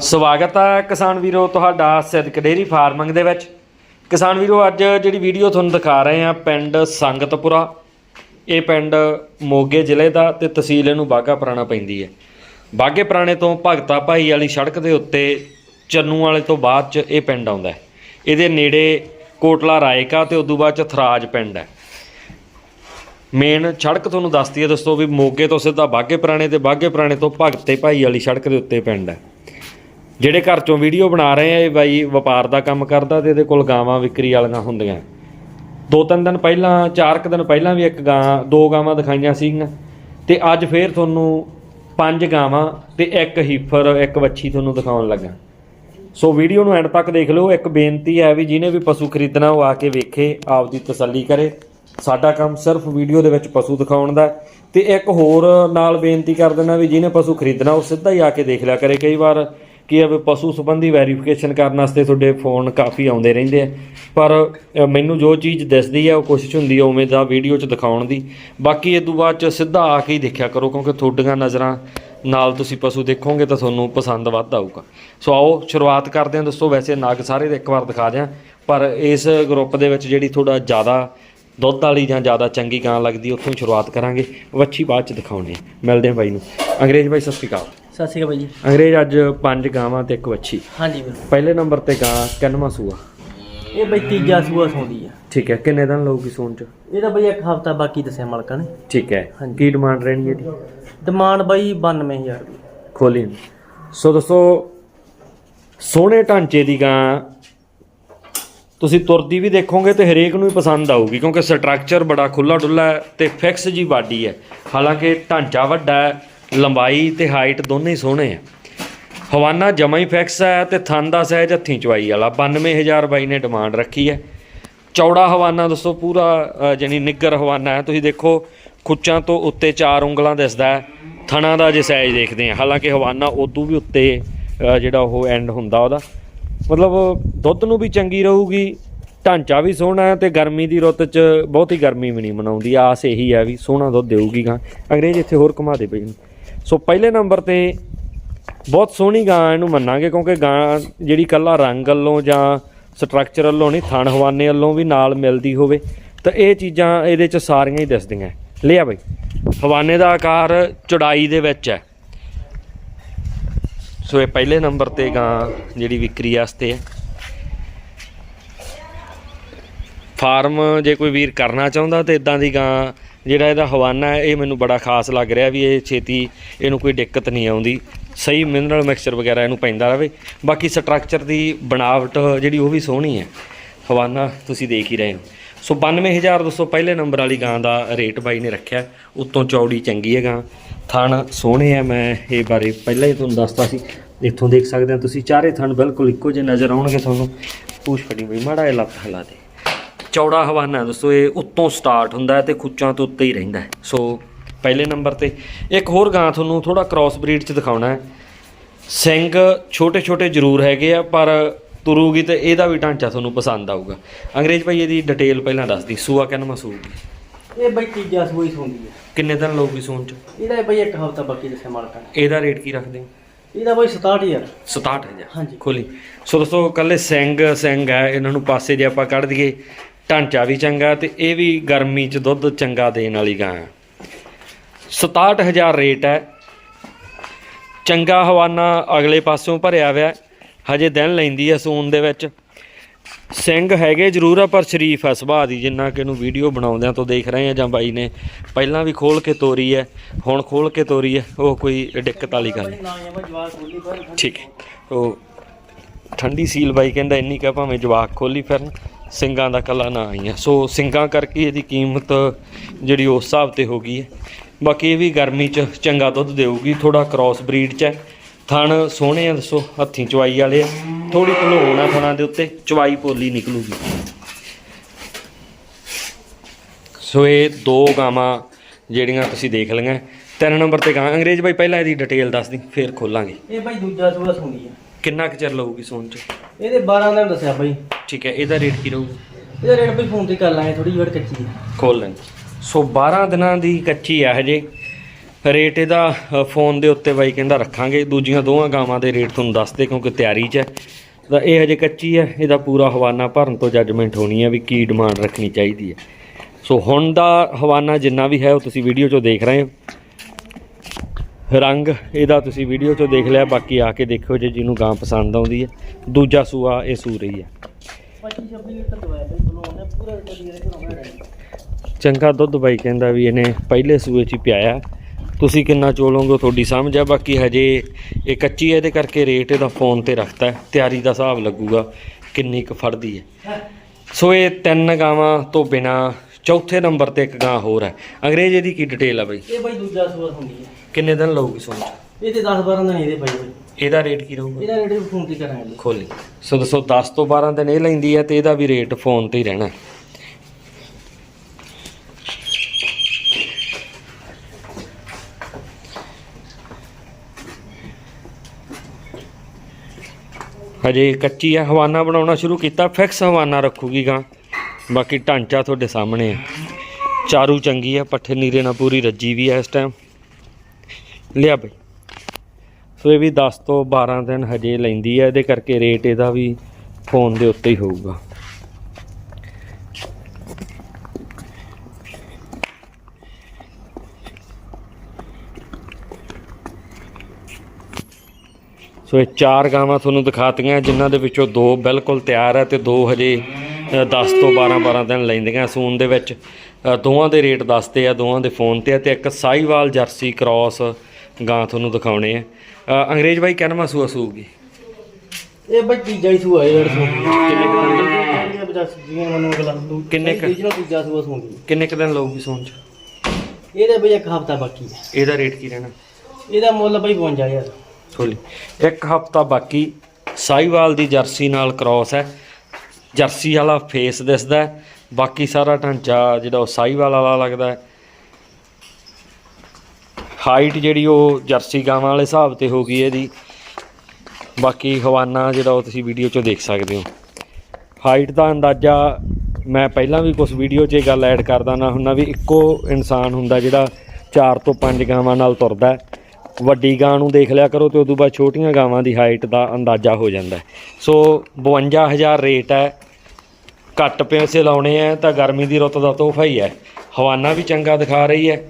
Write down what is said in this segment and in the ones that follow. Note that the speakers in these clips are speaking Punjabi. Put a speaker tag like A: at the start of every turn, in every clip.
A: ਸਵਾਗਤ ਹੈ ਕਿਸਾਨ ਵੀਰੋ ਤੁਹਾਡਾ ਸਿੱਧਕ ਡੇਰੀ ਫਾਰਮਿੰਗ ਦੇ ਵਿੱਚ। ਕਿਸਾਨ ਵੀਰੋ, ਅੱਜ ਜਿਹੜੀ ਵੀਡੀਓ ਤੁਹਾਨੂੰ ਦਿਖਾ ਰਹੇ ਹਾਂ ਪਿੰਡ ਸੰਗਤਪੁਰਾ। ਇਹ ਪਿੰਡ ਮੋਗੇ ਜ਼ਿਲ੍ਹੇ ਦਾ ਤੇ ਤਹਿਸੀਲ ਇਹਨੂੰ ਬਾਗਾ ਪੁਰਾਣਾ ਪੈਂਦੀ ਹੈ। ਬਾਗੇ ਪੁਰਾਣੇ ਤੋਂ ਭਗਤਾ ਭਾਈ ਵਾਲੀ ਸੜਕ ਦੇ ਉੱਤੇ ਚੰਨੂ ਵਾਲੇ ਤੋਂ ਬਾਅਦ ਚ ਇਹ ਪਿੰਡ ਆਉਂਦਾ ਹੈ। ਇਹਦੇ ਨੇੜੇ ਕੋਟਲਾ ਰਾਏਕਾ ਤੇ ਉਦੋਂ ਬਾਅਦ ਚ ਥਰਾਜ ਪਿੰਡ ਹੈ। ਮੇਨ ਸੜਕ ਤੁਹਾਨੂੰ ਦੱਸਦੀ ਹੈ ਦੋਸਤੋ ਵੀ ਮੋਗੇ ਤੋਂ ਸਿੱਧਾ ਬਾਗੇ ਪੁਰਾਣੇ ਤੇ ਬਾਗੇ ਪੁਰਾਣੇ ਤੋਂ ਭਗਤੇ ਭਾਈ ਵਾਲੀ ਸੜਕ ਦੇ ਉੱਤੇ ਪਿੰਡ ਹੈ। ਜਿਹੜੇ ਘਰ ਚੋਂ ਵੀਡੀਓ ਬਣਾ ਰਹੇ ਆ ਇਹ ਬਾਈ ਵਪਾਰ ਦਾ ਕੰਮ ਕਰਦਾ ਤੇ ਇਹਦੇ ਕੋਲ ਗਾਵਾਂ ਵਿਕਰੀ ਵਾਲੀਆਂ ਹੁੰਦੀਆਂ। ਦੋ ਤਿੰਨ ਦਿਨ ਪਹਿਲਾਂ, ਚਾਰ ਕੁ ਦਿਨ ਪਹਿਲਾਂ ਵੀ ਇੱਕ ਗਾਂ, ਦੋ ਗਾਵਾਂ ਦਿਖਾਈਆਂ ਸੀਗੀਆਂ। ਤੇ ਅੱਜ ਫੇਰ ਤੁਹਾਨੂੰ ਪੰਜ ਗਾਵਾਂ ਤੇ ਇੱਕ ਹੀਫਰ, ਇੱਕ ਵੱਛੀ ਤੁਹਾਨੂੰ ਦਿਖਾਉਣ ਲੱਗਾ। ਸੋ ਵੀਡੀਓ ਨੂੰ ਐਂਡ ਤੱਕ ਦੇਖ ਲਓ। ਇੱਕ ਬੇਨਤੀ ਹੈ ਵੀ ਜਿਹਨੇ ਵੀ ਪਸ਼ੂ ਖਰੀਦਣਾ, ਉਹ ਆ ਕੇ ਵੇਖੇ, ਆਪਦੀ ਤਸੱਲੀ ਕਰੇ। ਸਾਡਾ ਕੰਮ ਸਿਰਫ ਵੀਡੀਓ ਦੇ ਵਿੱਚ ਪਸ਼ੂ ਦਿਖਾਉਣ ਦਾ ਹੈ। ਤੇ ਇੱਕ ਹੋਰ ਨਾਲ ਬੇਨਤੀ ਕਰ ਦੇਣਾ ਵੀ ਜਿਹਨੇ ਪਸ਼ੂ ਖਰੀਦਣਾ, ਉਹ ਸਿੱਧਾ ਹੀ ਆ ਕੇ ਦੇਖ ਲਿਆ ਕਰੇ। ਕਈ ਵਾਰ ਕੀ ਹੈ ਵੀ ਪਸ਼ੂ ਸੰਬੰਧੀ ਵੈਰੀਫਿਕੇਸ਼ਨ ਕਰਨ ਵਾਸਤੇ ਤੁਹਾਡੇ ਫੋਨ ਕਾਫੀ ਆਉਂਦੇ ਰਹਿੰਦੇ ਆ। ਪਰ ਮੈਨੂੰ ਜੋ ਚੀਜ਼ ਦਿਸਦੀ ਹੈ ਉਹ ਕੋਸ਼ਿਸ਼ ਹੁੰਦੀ ਹੈ ਉਵੇਂ ਦਾ ਵੀਡੀਓ 'ਚ ਦਿਖਾਉਣ ਦੀ। ਬਾਕੀ ਇਹ ਤੋਂ ਬਾਅਦ 'ਚ ਸਿੱਧਾ ਆ ਕੇ ਹੀ ਦੇਖਿਆ ਕਰੋ, ਕਿਉਂਕਿ ਤੁਹਾਡੀਆਂ ਨਜ਼ਰਾਂ ਨਾਲ ਤੁਸੀਂ ਪਸ਼ੂ ਦੇਖੋਗੇ ਤਾਂ ਤੁਹਾਨੂੰ ਪਸੰਦ ਵੱਧ ਆਊਗਾ। ਸੋ ਆਓ, ਸ਼ੁਰੂਆਤ ਕਰਦੇ ਹਾਂ। ਦੋਸਤੋ ਵੈਸੇ ਨਾਗ ਸਾਰੇ ਦੇ ਇੱਕ ਵਾਰ ਦਿਖਾ ਦਿਆਂ। ਪਰ ਇਸ ਗਰੁੱਪ ਦੇ ਵਿੱਚ ਜਿਹੜੀ ਥੋੜਾ ਜ਼ਿਆਦਾ ਦੁੱਧ ਵਾਲੀ ਜਾਂ ਜ਼ਿਆਦਾ ਚੰਗੀ ਗਾਂ ਲੱਗਦੀ, ਉੱਥੋਂ ਸ਼ੁਰੂਆਤ ਕਰਾਂਗੇ। ਵੱਛੀ ਬਾਅਦ ਚ ਦਿਖਾਉਣੇ ਮਿਲਦੇ ਹਾਂ ਬਾਈ ਨੂੰ। ਅੰਗਰੇਜ਼ ਬਾਈ, ਸਤਿ ਸ਼੍ਰੀ ਅਕਾਲ।
B: ਸਤਿ ਸ਼੍ਰੀ ਅਕਾਲ ਜੀ।
A: ਅੰਗਰੇਜ਼ ਅੱਜ ਪੰਜ ਗਾਵਾਂ ਤੇ ਇੱਕ ਵੱਛੀ।
B: ਹਾਂਜੀ ਵੀਰ
A: ਪਹਿਲੇ ਨੰਬਰ ਤੇ ਗਾਂ ਕਿੰਨਵਾਂ ਸੂਆ?
B: ਇਹ ਬਈ ਤੀਜਾ ਸੂਆ ਸੌਂਦੀ ਆ।
A: ਠੀਕ ਹੈ ਕਿੰਨੇ ਦਿਨ ਲਊਗੀ ਸੂਣ ਚ?
B: ਇਹਦਾ ਬਈ ਇੱਕ ਹਫਤਾ ਬਾਕੀ ਦੱਸਿਆ ਮਾਲਕਾਂ ਨੇ।
A: ਠੀਕ ਹੈ। ਕੀ ਡਿਮਾਂਡ ਰਹਿਣੀ ਇਹਦੀ
B: ਡਿਮਾਂਡ ਬਈ 92000 ਦੀ।
A: ਖੋਲੀ। ਸੋ ਦੋਸਤੋ ਸੋਹਣੇ ਢਾਂਚੇ ਦੀ ਗਾਂ ਤੁਸੀਂ ਤੁਰਦੀ ਵੀ ਦੇਖੋਗੇ ਤੇ ਹਰੇਕ ਨੂੰ ਹੀ ਪਸੰਦ ਆਊਗੀ ਕਿਉਂਕਿ ਸਟਰਕਚਰ ਬੜਾ ਖੁੱਲਾ ਡੁੱਲਾ ਹੈ ਤੇ ਫਿਕਸ ਜੀ ਬਾਡੀ ਹੈ। ਹਾਲਾਂਕਿ ਢਾਂਚਾ ਵੱਡਾ ਹੈ ਲੰਬਾਈ ਤੇ ਹਾਈਟ ਦੋਨੇ ਹੀ ਸੋਹਣੇ ਆ। ਹਵਾਨਾ ਜਮਾ ਹੀ ਫਿਕਸ ਹੈ ਤੇ ਥਨ ਦਾ ਸਹਿਜ ਹੱਥੀਂ ਚਵਾਈ ਵਾਲਾ। 92000 ਬਾਈ ਨੇ ਡਿਮਾਂਡ ਰੱਖੀ ਹੈ ਚੌੜਾ ਹਵਾਨਾ ਦੱਸੋ ਪੂਰਾ ਅ, ਜਾਣੀ ਨਿੱਗਰ ਹਵਾਨਾ ਹੈ। ਤੁਸੀਂ ਦੇਖੋ ਖੁੱਚਾਂ ਤੋਂ ਉੱਤੇ ਚਾਰ ਉਂਗਲਾਂ ਦਿਸਦਾ ਹੈ। ਥਣਾ ਦਾ ਜੇ ਸਾਈਜ਼ ਦੇਖਦੇ ਆ। ਹਾਲਾਂਕਿ ਹਵਾਨਾ ਉਦੋਂ ਵੀ ਉੱਤੇ ਜਿਹੜਾ ਉਹ ਐਂਡ ਹੁੰਦਾ ਉਹਦਾ। ਮਤਲਬ ਦੁੱਧ ਨੂੰ ਵੀ ਚੰਗੀ ਰਹੂਗੀ ਢਾਂਚਾ ਵੀ ਸੋਹਣਾ ਹੈ ਤੇ ਗਰਮੀ ਦੀ ਰੁੱਤ 'ਚ ਬਹੁਤੀ ਗਰਮੀ ਵੀ ਨਹੀਂ ਮਨਾਉਂਦੀ। ਆਸ ਇਹੀ ਹੈ ਵੀ ਸੋਹਣਾ ਦੁੱਧ ਦੇਊਗੀ ਗਾਂ। ਅੰਗਰੇਜ਼ ਇੱਥੇ ਹੋਰ ਘੁਮਾ ਦੇ ਪਈ ਨੂੰ। ਸੋ ਪਹਿਲੇ ਨੰਬਰ ਤੇ ਬਹੁਤ ਸੋਹਣੀ ਗਾਂ ਇਹਨੂੰ ਮੰਨਾਂਗੇ, ਕਿਉਂਕਿ ਗਾਂ ਜਿਹੜੀ ਕੱਲਾ ਰੰਗ ਵੱਲੋਂ ਜਾਂ ਸਟਰਕਚਰ ਵੱਲੋਂ ਨਹੀਂ, ਥਣ ਹਵਾਨੇ ਵੱਲੋਂ ਵੀ ਨਾਲ ਮਿਲਦੀ ਹੋਵੇ। ਤਾਂ ਇਹ ਚੀਜ਼ਾਂ ਇਹਦੇ 'ਚ ਸਾਰੀਆਂ ਹੀ ਦਿਸਦੀਆਂ। ਲਿਆ ਬਈ। ਹਵਾਨੇ ਦਾ ਆਕਾਰ ਚੌੜਾਈ ਦੇ ਵਿੱਚ ਹੈ। ਸੋ ਇਹ ਪਹਿਲੇ ਨੰਬਰ ਤੇ ਗਾਂ ਜਿਹੜੀ ਵਿਕਰੀ ਵਾਸਤੇ ਹੈ। ਫਾਰਮ ਜੇ ਕੋਈ ਵੀਰ ਕਰਨਾ ਚਾਹੁੰਦਾ ਤੇ ਇਦਾਂ ਦੀ ਗਾਂ ਜਿਹੜਾ ਇਹਦਾ ਹਵਾਨਾ ਹੈ, ਇਹ ਮੈਨੂੰ ਬੜਾ ਖਾਸ ਲੱਗ ਰਿਹਾ ਵੀ ਇਹ ਛੇਤੀ ਇਹਨੂੰ ਕੋਈ ਦਿੱਕਤ ਨਹੀਂ ਆਉਂਦੀ। ਸਹੀ ਮਿਨਰਲ ਮਿਕਸਚਰ ਵਗੈਰਾ ਇਹਨੂੰ ਪੈਂਦਾ ਰਹੇ ਬਾਕੀ ਸਟਰਕਚਰ ਦੀ ਬਣਾਵਟ ਜਿਹੜੀ ਉਹ ਵੀ ਸੋਹਣੀ ਹੈ। ਹਵਾਨਾ ਤੁਸੀਂ ਦੇਖ ਹੀ ਰਹੇ ਹੋ। ਸੋ 92200 ਪਹਿਲੇ ਨੰਬਰ ਵਾਲੀ ਗਾਂ ਦਾ ਰੇਟ ਬਾਈ ਨੇ ਰੱਖਿਆ। ਉੱਤੋਂ ਚੌੜੀ ਚੰਗੀ ਹੈ ਗਾਂ। ਥਣ ਸੋਹਣੇ ਆ, ਮੈਂ ਇਹ ਬਾਰੇ ਪਹਿਲਾਂ ਹੀ ਤੁਹਾਨੂੰ ਦੱਸਤਾ ਸੀ। ਇੱਥੋਂ ਦੇਖ ਸਕਦੇ ਹੋ ਤੁਸੀਂ, ਚਾਰੇ ਥਣ ਬਿਲਕੁਲ ਇੱਕੋ ਜਿਹੇ ਨਜ਼ਰ ਆਉਣਗੇ ਤੁਹਾਨੂੰ। ਪੂਛ ਫੜੀ ਬਈ ਮਾੜਾ ਇਹ ਲੱਤ ਹਿਲਾ ਦੇ। ਚੌੜਾ ਹਵਾਨਾ ਦੋਸਤੋ ਇਹ ਉੱਤੋਂ ਸਟਾਰਟ ਹੁੰਦਾ ਹੈ ਤੇ ਖੁੱਚਾਂ ਤੋਂ ਉੱਤੇ ਹੀ ਰਹਿੰਦਾ ਹੈ। ਸੋ ਪਹਿਲੇ ਨੰਬਰ ਤੇ ਇੱਕ ਹੋਰ ਗਾਂ ਤੁਹਾਨੂੰ ਥੋੜਾ ਕ੍ਰਾਸ ਬਰੀਡ ਚ ਦਿਖਾਉਣਾ ਹੈ। ਸਿੰਘ ਛੋਟੇ ਛੋਟੇ ਜ਼ਰੂਰ ਹੈਗੇ ਆ ਪਰ ਤੁਰੂਗੀ ਤੇ ਇਹਦਾ ਵੀ ਢਾਂਚਾ ਤੁਹਾਨੂੰ ਪਸੰਦ ਆਊਗਾ। ਅੰਗਰੇਜ਼ ਭਾਈ ਇਹਦੀ ਡਿਟੇਲ ਪਹਿਲਾਂ ਦੱਸ ਦੀ ਸੂਆ ਕਿੰਨਾ ਮਸੂਗੀ
B: ਇਹ ਬਈ ਤੀਜਾ ਹੀ ਸੌਂਦੀ ਆ
A: ਕਿੰਨੇ ਦਿਨ ਲਊਗੀ ਸੂਣ ਚ?
B: ਇਹਦਾ ਬਈ ਇੱਕ ਹਫਤਾ ਬਾਕੀ ਦੱਸਿਆ ਮਾਲਕਾਂ ਨੇ।
A: ਇਹਦਾ ਰੇਟ ਕੀ ਰੱਖਦੇ ਹੋ?
B: ਇਹਦਾ ਬਈ 67000
A: 67000
B: ਹਾਂਜੀ।
A: ਖੋਲੀ। ਸੋ ਦੋਸਤੋ ਕੱਲੇ ਸਿੰਘ ਸਿੰਘ ਹੈ ਇਹਨਾਂ ਨੂੰ ਪਾਸੇ ਜੇ ਆਪਾਂ ਕੱਢ ਦਈਏ ਢਾਂਚਾ ਵੀ ਚੰਗਾ ਤੇ ਇਹ ਵੀ ਗਰਮੀ 'ਚ ਦੁੱਧ ਚੰਗਾ ਦੇਣ ਵਾਲੀ ਗਾਂ ਹੈ 67000 ਰੇਟ ਹੈ। ਚੰਗਾ ਹਵਾਨਾ ਅਗਲੇ ਪਾਸਿਓਂ ਭਰਿਆ ਹੋਇਆ ਹਜੇ ਦਿਨ ਲੈਂਦੀ ਹੈ ਸੂਨ ਦੇ ਵਿੱਚ। ਸਿੰਘ ਹੈਗੇ ਜ਼ਰੂਰ ਆ, ਪਰ ਸ਼ਰੀਫ ਆ, ਸੁਭਾਅ ਦੀ, ਜਿੰਨਾ ਕਿ ਇਹਨੂੰ ਵੀਡੀਓ ਬਣਾਉਂਦਿਆਂ ਤੋਂ ਦੇਖ ਰਹੇ ਆ, ਜਾਂ ਬਾਈ ਨੇ ਪਹਿਲਾਂ ਵੀ ਖੋਲ ਕੇ ਤੋਰੀ ਹੈ, ਹੁਣ ਖੋਲ ਕੇ ਤੋਰੀ ਹੈ, ਉਹ ਕੋਈ ਦਿੱਕਤ ਵਾਲੀ ਗੱਲ ਨਹੀਂ। ਠੀਕ ਹੈ। ਉਹ ਠੰਡੀ ਸੀਲ ਬਾਈ ਕਹਿੰਦਾ, ਇੰਨੀ ਕਾ ਭਾਵੇਂ ਜਵਾਕ ਖੋਲੀ ਫਿਰਨ। ਸਿੰਘਾਂ ਦਾ ਕੱਲਾ ਨਾ ਆਈਆਂ। ਸੋ ਸਿੰਘਾਂ ਕਰਕੇ ਇਹਦੀ ਕੀਮਤ ਜਿਹੜੀ ਉਸ ਹਿਸਾਬ ਤੇ ਹੋ ਗਈ ਹੈ। ਬਾਕੀ ਇਹ ਵੀ ਗਰਮੀ 'ਚ ਚੰਗਾ ਦੁੱਧ ਦੇਊਗੀ ਥੋੜਾ ਕ੍ਰਾਸ ਬਰੀਡ 'ਚ ਹੈ। ਥਣ ਸੋਹਣੇ ਆ, ਦੱਸੋ, ਹੱਥੀਂ ਚਵਾਈ ਵਾਲੇ ਆ। ਥੋੜੀ ਘਲੋਣ ਆ ਥਣਾਂ ਦੇ ਉੱਤੇ ਚਵਾਈ ਪੋਲੀ ਨਿਕਲੂਗੀ। ਸੋ ਇਹ ਦੋ ਗਾਵਾਂ ਜਿਹੜੀਆਂ ਤੁਸੀਂ ਦੇਖ ਲਈਆਂ। ਤਿੰਨ ਨੰਬਰ ਤੇ ਗਾਂ। ਅੰਗਰੇਜ਼ ਬਾਈ, ਪਹਿਲਾਂ ਇਹਦੀ ਡਿਟੇਲ ਦੱਸ ਦੀ, ਫਿਰ ਖੋਲਾਂਗੇ।
B: ਇਹ ਬਈ ਦੂਜਾ ਸੂਆ ਸੌਂਦੀ ਆ।
A: ਕਿੰਨਾ ਕੁ ਚਿਰ ਲਊਗੀ ਸੋਨ ਚ?
B: ਇਹਦੇ 12 ਦਿਨ ਦੱਸਿਆ ਬਈ।
A: ਠੀਕ ਹੈ ਇਹਦਾ ਰੇਟ ਕੀ ਰਹੂਗਾ?
B: ਇਹਦਾ ਰੇਟ ਬਈ ਫੋਨ ਤੇ ਕਰ ਲਾਂਗੇ ਥੋੜੀ ਜਿਹੀ ਕੱਚੀ ਆ
A: ਖੋਲ ਲੈਣ। ਸੋ 12 ਦਿਨਾਂ ਦੀ ਕੱਚੀ ਆ ਹਜੇ ਰੇਟ ਇਹਦਾ ਫੋਨ ਦੇ ਉੱਤੇ ਬਾਈ ਕਹਿੰਦਾ ਰੱਖਾਂਗੇ। ਦੂਜੀਆਂ ਦੋਵਾਂ ਗਾਵਾਂ ਦੇ ਰੇਟ ਤੁਹਾਨੂੰ ਦੱਸਦੇ ਕਿਉਂਕਿ ਤਿਆਰੀ 'ਚ ਹੈ। ਤਾਂ ਇਹ ਹਜੇ ਕੱਚੀ ਹੈ ਇਹਦਾ ਪੂਰਾ ਹਵਾਨਾ ਭਰਨ ਤੋਂ ਜੱਜਮੈਂਟ ਹੋਣੀ ਹੈ ਵੀ ਕੀ ਡਿਮਾਂਡ ਰੱਖਣੀ ਚਾਹੀਦੀ ਹੈ। ਸੋ ਹੁਣ ਦਾ ਹਵਾਨਾ ਜਿੰਨਾ ਵੀ ਹੈ ਉਹ ਤੁਸੀਂ ਵੀਡੀਓ 'ਚੋਂ ਦੇਖ ਰਹੇ ਹੋ। ਰੰਗ, ਇਹਦਾ ਤੁਸੀਂ ਵੀਡੀਓ 'ਚੋਂ ਦੇਖ ਲਿਆ, ਬਾਕੀ ਆ ਕੇ ਦੇਖਿਓ ਜੇ ਜਿਹਨੂੰ ਗਾਂ ਪਸੰਦ ਆਉਂਦੀ ਹੈ। ਦੂਜਾ ਸੂਆ, ਇਹ ਸੂ ਰਹੀ ਹੈ।
B: 25 ਲੀਟਰ ਦਵਾਇਆ ਬਈ ਤੁਹਾਨੂੰ ਉਹਨੇ ਪੂਰਾ ਕਦੀ ਇਹਦੇ
A: ਚੰਗਾ ਦੁੱਧ ਬਾਈ ਕਹਿੰਦਾ ਵੀ ਇਹਨੇ ਪਹਿਲੇ ਸੂਏ 'ਚ ਹੀ ਪਿਆਇਆ। ਤੁਸੀਂ ਕਿੰਨਾ ਚੋਲੋਗੇ ਤੁਹਾਡੀ ਸਮਝ ਆ, ਬਾਕੀ ਹਜੇ ਇਹ ਕੱਚੀ ਹੈ, ਇਹਦੇ ਕਰਕੇ ਰੇਟ ਇਹਦਾ ਫੋਨ ਤੇ ਰੱਖਤਾ ਤਿਆਰੀ ਦਾ ਹਿਸਾਬ ਲੱਗੂਗਾ ਕਿੰਨੀ ਕੁ ਫੜਦੀ ਹੈ। ਸੋ ਇਹ ਤਿੰਨ ਗਾਵਾਂ ਤੋਂ ਬਿਨਾ ਚੌਥੇ ਨੰਬਰ ਤੇ ਇੱਕ ਗਾਂ ਹੋਰ ਹੈ। ਅੰਗਰੇਜ਼ ਇਹਦੀ ਕੀ ਡਿਟੇਲ ਆ ਬਾਈ?
B: ਇਹ ਬਈ ਦੂਜਾ ਸੂਆ ਹੁੰਦੀ ਹੈ।
A: ਕਿੰਨੇ ਦਿਨ ਲਊਗੀ ਸੋਚ
B: ਇਹ ਤੇ 10 12 ਦਿਨ ਇਹਦੇ ਬਈ
A: ਇਹਦਾ ਰੇਟ ਕੀ ਰਹੂਗਾ?
B: ਇਹਦਾ ਰੇਟ ਫੋਨ ਤੇ ਕਰਾਂਗੇ।
A: ਖੋਲੀ ਸੋ ਦੱਸੋ 10 ਤੋਂ 12 ਦਿਨ ਇਹ ਲੈਂਦੀ ਹੈ ਤੇ ਇਹਦਾ ਵੀ ਰੇਟ ਫੋਨ ਤੇ ਹੀ ਰਹਿਣਾ। ਹਜੇ ਕੱਚੀ ਹੈ ਹਵਾਨਾ ਬਣਾਉਣਾ ਸ਼ੁਰੂ ਕੀਤਾ ਫਿਕਸ ਹਵਾਨਾ ਰੱਖੂਗੀ ਗਾਂ। ਬਾਕੀ ਢਾਂਚਾ ਤੁਹਾਡੇ ਸਾਹਮਣੇ ਹੈ। ਚਾਰੂ ਚੰਗੀ ਹੈ ਪੱਠੇ ਨੀਰੇ ਨਾਲ ਪੂਰੀ ਰੱਜੀ ਵੀ ਹੈ ਇਸ ਟਾਈਮ ਲਿਆ ਬਈ। ਸੋ ਇਹ ਵੀ 10 ਤੋਂ 12 ਦਿਨ ਹਜੇ ਲੈਂਦੀ ਹੈ ਇਹਦੇ ਕਰਕੇ ਰੇਟ ਇਹਦਾ ਵੀ ਫੋਨ ਦੇ ਉੱਤੇ ਹੀ ਹੋਊਗਾ। ਸੋ ਇਹ ਚਾਰ ਗਾਵਾਂ ਤੁਹਾਨੂੰ ਦਿਖਾਤੀਆਂ ਜਿਨ੍ਹਾਂ ਦੇ ਵਿੱਚੋਂ ਦੋ ਬਿਲਕੁਲ ਤਿਆਰ ਹੈ ਤੇ ਦੋ ਹਜੇ ਅ, 10 ਤੋਂ 12 12 ਦਿਨ ਲੈਂਦੀਆਂ। ਸੂਨ ਦੇ ਵਿੱਚ ਦੋਵਾਂ ਦੇ ਰੇਟ ਦੱਸਦੇ ਆ ਦੋਵਾਂ ਦੇ ਫੋਨ ਤੇ ਆ ਤੇ ਇੱਕ ਸਾਈਵਾਲ ਜਰਸੀ ਕ੍ਰਾਸ ਗਾਂ ਤੁਹਾਨੂੰ ਦਿਖਾਉਣੇ ਆ। ਅੰਗਰੇਜ਼ ਬਾਈ ਕਹਿਣਾ ਸੂਆ ਸੂਗੀ
B: ਇਹ ਬਈ ਤੀਜਾ ਹੀ ਸੂਆ ਹੈ ਜਿਹੜਾ ਸੂਆ ਕਿੰਨੇ ਕੁ
A: ਕਿੰਨੇ ਕੁ?
B: ਤੀਜਾ ਤੀਜਾ ਸੂਆ ਸੂੰਗੀ
A: ਕਿੰਨੇ ਕੁ ਦਿਨ ਲਊਗੀ ਸੂਨ ਚ?
B: ਇਹਦਾ ਬਈ ਇੱਕ ਹਫਤਾ ਬਾਕੀ ਹੈ।
A: ਇਹਦਾ ਰੇਟ ਕੀ ਰਹਿਣਾ?
B: ਇਹਦਾ ਮੁੱਲ ਬਈ 52000
A: ਖੋਲੀ ਇੱਕ ਹਫਤਾ ਬਾਕੀ। ਸਾਈਵਾਲ ਦੀ ਜਰਸੀ ਨਾਲ ਕ੍ਰਾਸ ਹੈ। ਜਰਸੀ ਵਾਲਾ ਫੇਸ ਦਿਸਦਾ ਬਾਕੀ ਸਾਰਾ ਢਾਂਚਾ ਜਿਹੜਾ ਉਹ ਸਾਈਵਾਲ ਵਾਲਾ ਲੱਗਦਾ ਹੈ। ਹਾਈਟ ਜਿਹੜੀ ਉਹ ਜਰਸੀ ਗਾਵਾਂ ਵਾਲੇ ਹਿਸਾਬ ਤੇ ਹੋ ਗਈ ਇਹਦੀ। ਬਾਕੀ ਹਵਾਨਾ ਜਿਹੜਾ ਉਹ ਤੁਸੀਂ ਵੀਡੀਓ 'ਚੋਂ ਦੇਖ ਸਕਦੇ ਹੋ। ਹਾਈਟ ਦਾ ਅੰਦਾਜ਼ਾ ਮੈਂ ਪਹਿਲਾਂ ਵੀ ਕੁਝ ਵੀਡੀਓ 'ਚ ਇਹ ਗੱਲ ਐਡ ਕਰਦਾ ਨਾ ਹੁੰਦਾ ਵੀ ਇੱਕੋ ਇਨਸਾਨ ਹੁੰਦਾ ਜਿਹੜਾ 4 ਤੋਂ 5 ਗਾਵਾਂ ਨਾਲ ਤੁਰਦਾ ਵੱਡੀ ਗਾਂ ਨੂੰ ਦੇਖ ਲਿਆ ਕਰੋ ਤੇ ਉਦੋਂ ਬਾਅਦ ਛੋਟੀਆਂ ਗਾਵਾਂ ਦੀ ਹਾਈਟ ਦਾ ਅੰਦਾਜ਼ਾ ਹੋ ਜਾਂਦਾ ਹੈ। ਸੋ 52000 ਰੇਟ ਹੈ। ਘੱਟ ਪੈਸੇ ਲਾਉਣੇ ਆ ਤਾਂ ਗਰਮੀ ਦੀ ਰੁੱਤ ਦਾ ਤੋਹਫਾ ਹੀ ਹੈ। ਹਵਾਨਾ ਵੀ ਚੰਗਾ ਦਿਖਾ ਰਹੀ ਹੈ।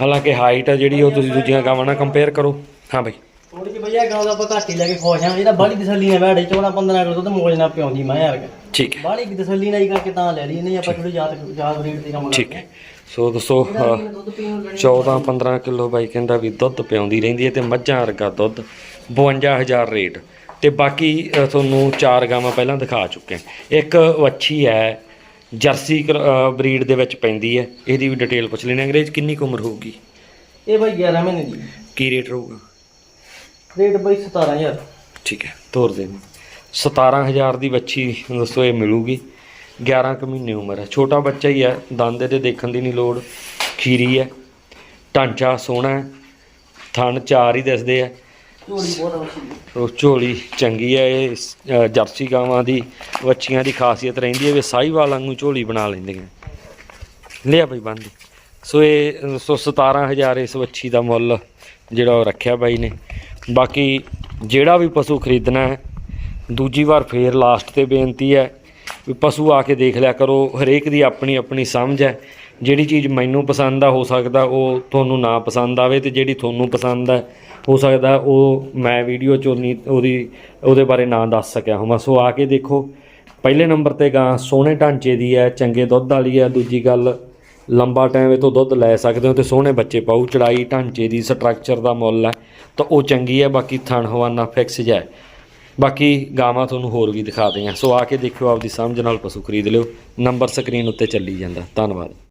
A: ਹਾਲਾਂਕਿ ਹਾਈਟ ਹੈ ਜਿਹੜੀ ਉਹ ਤੁਸੀਂ ਦੂਜੀਆਂ ਗਾਵਾਂ ਨਾਲ ਕੰਪੇਅਰ ਕਰੋ। ਹਾਂ ਬਈ।
B: ਥੋੜੀ ਜਿਹੀ ਭਈਆ ਗਾਂ ਦਾ ਆਪਾਂ ਘੱਟ ਹੀ ਲੈ ਕੇ ਖੁਸ਼ ਆ ਇਹਦਾ ਬਾਹਲੀ ਤਸੱਲੀ ਨਾਲ ਬੈਠੇ 14 15 ਕਿਲੋ ਦੁੱਧ ਮੋਜ ਨਾਲ ਪਿਆਉਂਦੀ ਮੈਂ ਯਾਰ।
A: ਠੀਕ ਹੈ।
B: ਬਾਹਲੀ ਤਸੱਲੀ ਨਾਲ ਹੀ ਕਰਕੇ ਤਾਂ ਲੈ ਲਈ ਨਹੀਂ ਆਪਾਂ ਥੋੜੀ ਯਾਦ ਯਾਦ ਰੇਟ ਤੇ ਕੰਮ
A: ਠੀਕ ਹੈ। ਸੋ ਦੱਸੋ ਅਹ,
B: ਦੁੱਧ ਪੀਣ ਨੂੰ ਲੈਣੀ
A: 14 15 ਕਿਲੋ ਬਾਈ ਕਹਿੰਦਾ ਵੀ ਦੁੱਧ ਪਿਆਉਂਦੀ ਰਹਿੰਦੀ ਹੈ ਤੇ ਮੱਝਾਂ ਵਰਗਾ ਦੁੱਧ 52000 ਰੇਟ। ਤੇ ਬਾਕੀ ਤੁਹਾਨੂੰ ਚਾਰ ਗਾਵਾਂ ਪਹਿਲਾਂ ਦਿਖਾ ਚੁੱਕੇ ਹਾਂ। ਇੱਕ ਵੱਛੀ ਹੈ ਜਰਸੀ ਬਰੀਡ ਦੇ ਵਿੱਚ ਪੈਂਦੀ ਹੈ। ਇਹਦੀ ਵੀ ਡਿਟੇਲ ਪੁੱਛ ਲੈਣੇ ਅੰਗਰੇਜ਼ ਕਿੰਨੀ ਕੁ ਉਮਰ ਹੋਊਗੀ?
B: ਇਹ ਬਾਈ 11 ਮਹੀਨੇ ਦੀ।
A: ਕੀ ਰੇਟ ਰਹੂਗਾ?
B: ਰੇਟ ਬਾਈ 17000
A: ਠੀਕ ਹੈ ਤੋਰ ਦੇ। 17000 ਦੀ ਵੱਛੀ ਦੱਸੋ ਇਹ ਮਿਲੂਗੀ। 11 ਕੁ ਮਹੀਨੇ ਉਮਰ ਹੈ। ਛੋਟਾ ਬੱਚਾ ਹੀ ਹੈ। ਦੰਦ ਇਹਦੇ ਦੇਖਣ ਦੀ ਨਹੀਂ ਲੋੜ। ਖੀਰੀ ਹੈ। ਢਾਂਚਾ ਸੋਹਣਾ ਥਣ ਚਾਰ ਹੀ ਦਿਸਦੇ ਆ
B: ਝੋਲੀ ਬਹੁਤ ਅੱਛੀ
A: ਉਹ ਝੋਲੀ ਚੰਗੀ ਹੈ ਇਹ ਸ- ਅ, ਜਰਸੀ ਗਾਵਾਂ ਦੀ ਵੱਛੀਆਂ ਦੀ ਖਾਸੀਅਤ ਰਹਿੰਦੀ ਹੈ ਵੀ ਸਾਈਵਾਲ ਵਾਂਗੂ ਝੋਲੀ ਬਣਾ ਲੈਂਦੀਆਂ। ਲਿਆ ਬਈ ਬੰਦ। ਸੋ ਇਹ ਅ, ਸੋ 17000 ਇਸ ਵੱਛੀ ਦਾ ਮੁੱਲ ਜਿਹੜਾ ਉਹ ਰੱਖਿਆ ਬਾਈ ਨੇ। ਬਾਕੀ ਜਿਹੜਾ ਵੀ ਪਸ਼ੂ ਖਰੀਦਣਾ ਹੈ ਦੂਜੀ ਵਾਰ ਫੇਰ ਲਾਸਟ ਤੇ ਬੇਨਤੀ ਹੈ ਵੀ ਪਸ਼ੂ ਆ ਕੇ ਦੇਖ ਲਿਆ ਕਰੋ ਹਰੇਕ ਦੀ ਆਪਣੀ ਆਪਣੀ ਸਮਝ ਹੈ। ਜਿਹੜੀ ਚੀਜ਼ ਮੈਨੂੰ ਪਸੰਦ ਆ ਹੋ ਸਕਦਾ ਉਹ ਤੁਹਾਨੂੰ ਨਾ ਪਸੰਦ ਆਵੇ ਤੇ ਜਿਹੜੀ ਤੁਹਾਨੂੰ ਪਸੰਦ ਹੈ ਹੋ ਸਕਦਾ ਉਹ ਮੈਂ ਵੀਡੀਓ 'ਚ ਨਹੀਂ, ਉਹਦੀ, ਉਹਦੇ ਬਾਰੇ ਨਾ ਦੱਸ ਸਕਿਆ ਹੋਵਾਂ। ਸੋ ਆ ਕੇ ਦੇਖੋ, ਪਹਿਲੇ ਨੰਬਰ ਤੇ ਗਾਂ ਸੋਹਣੇ ਢਾਂਚੇ ਦੀ ਹੈ, ਚੰਗੇ ਦੁੱਧ ਵਾਲੀ ਹੈ, ਦੂਜੀ ਗੱਲ ਲੰਬਾ ਟਾਈਮ ਇਹ ਤੋਂ ਦੁੱਧ ਲੈ ਸਕਦੇ ਹੋ ਤੇ ਸੋਹਣੇ ਬੱਚੇ ਪਾਉ ਚੜਾਈ ਢਾਂਚੇ ਦੀ ਸਟਰਕਚਰ ਦਾ ਮੁੱਲ ਹੈ, ਤਾਂ ਉਹ ਚੰਗੀ ਹੈ, ਬਾਕੀ ਥਣ ਹਵਾਨਾ ਫਿਕਸ ਹੈ। ਬਾਕੀ ਗਾਵਾਂ ਤੁਹਾਨੂੰ ਹੋਰ ਵੀ ਦਿਖਾ ਦਿਆਂ। ਸੋ ਆ ਕੇ ਦੇਖਿਓ ਆਪਦੀ ਸਮਝ ਨਾਲ ਪਸ਼ੂ ਖਰੀਦ ਲਿਓ, ਨੰਬਰ ਸਕਰੀਨ ਉੱਤੇ ਚੱਲੀ ਜਾਂਦਾ। ਧੰਨਵਾਦ।